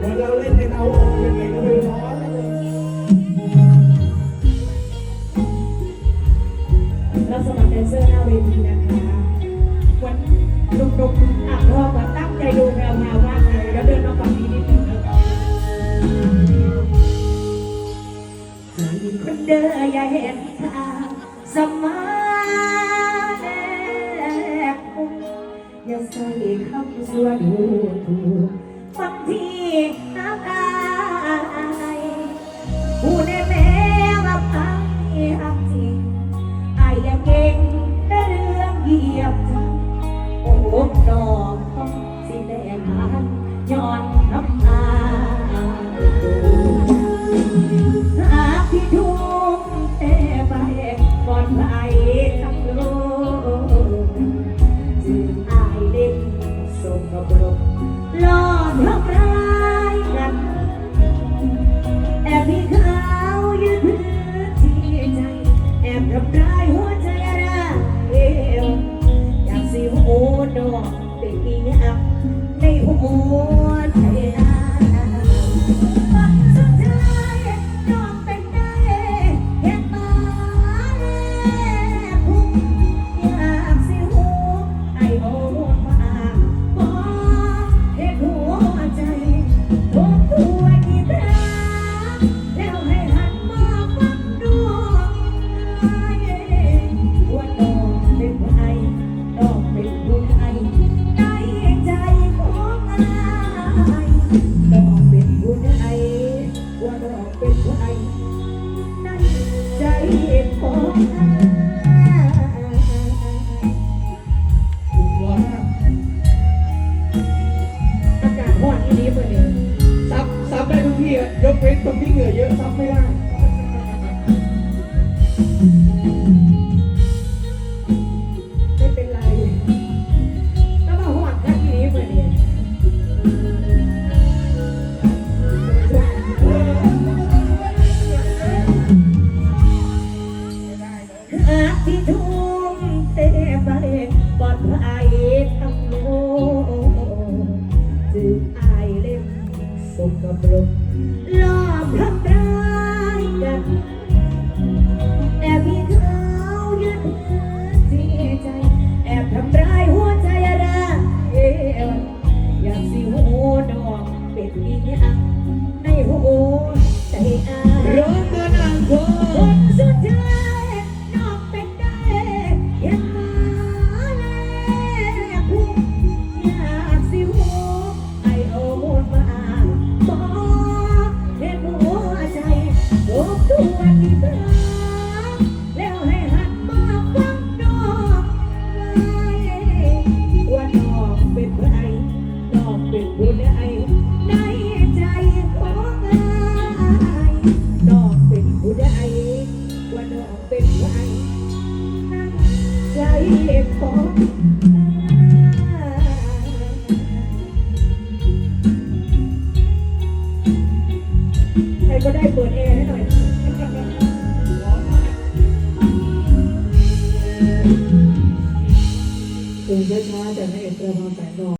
เราเล่นในตาอบยังไงก็ไม่ร้อนรัสมัครแดนเซอร์หน้าเวทีนะคะ วันดุกดุอะรอบมาตั้ใจดูแวววาวมากเลยแล้วเดินมาฝั่งนี้นิดนึงแล้วคนเดินอย่าเห็นทางสมาแลกอย่าใส่คำสวดูถูกบางที ครับ ดอกเป็นหัวใจว่าดอกเป็นหัวใจนั่นใจของอาอากาศร้อนอีนี้เมื่อนี้ซัซับได้ทุกที่ยกเว้นตรงที่เหงื่อเยอะซับไม่ได้ กับลม ใครก็ได้เปิดแอร์ให้หน่อย ตื่นช้าแต่ไม่เอ็ดประมาณแสนดอก